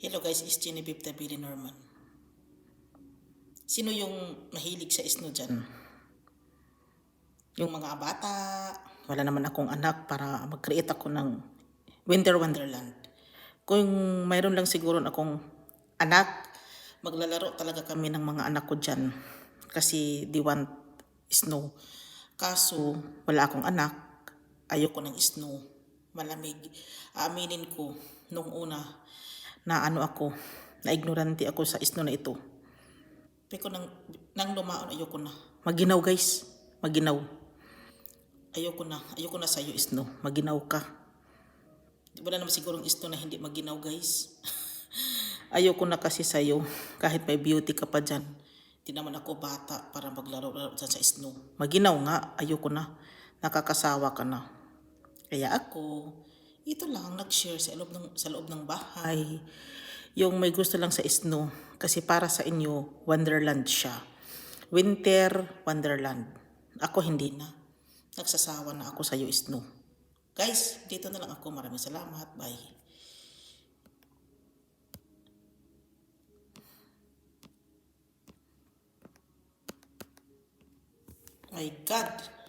Hello guys, is Genevieve Tabili Norman. Sino yung mahilig sa snow dyan? Yung mga bata. Wala naman akong anak para mag-create ako ng Winter Wonderland. Kung mayroon lang siguro akong anak, maglalaro talaga kami ng mga anak ko dyan. Kasi they want snow. Kaso, wala akong anak. Ayoko ng snow. Malamig. Aaminin ko, nung una, na ano ako, na ignorante ako sa snow na ito. Pero nang, nang lumaon, ayoko na. Maginaw guys, maginaw. Ayoko na, ayoko na sa'yo snow. Maginaw ka. Wala naman sigurong snow na hindi maginaw guys. ayoko na kasi sa'yo, kahit may beauty ka pa dyan. Di naman ako bata para maglaro-laro dyan sa snow. Maginaw nga, ayoko na. Nakakasawa ka na. Kaya ako, ito lang nag-share sa loob ng sa loob ng bahay. Yung may gusto lang sa snow kasi para sa inyo wonderland siya. Winter wonderland. Ako hindi na. Nagsasawa na ako sa iyo snow. Guys, dito na lang ako. Maraming salamat. Bye. My God.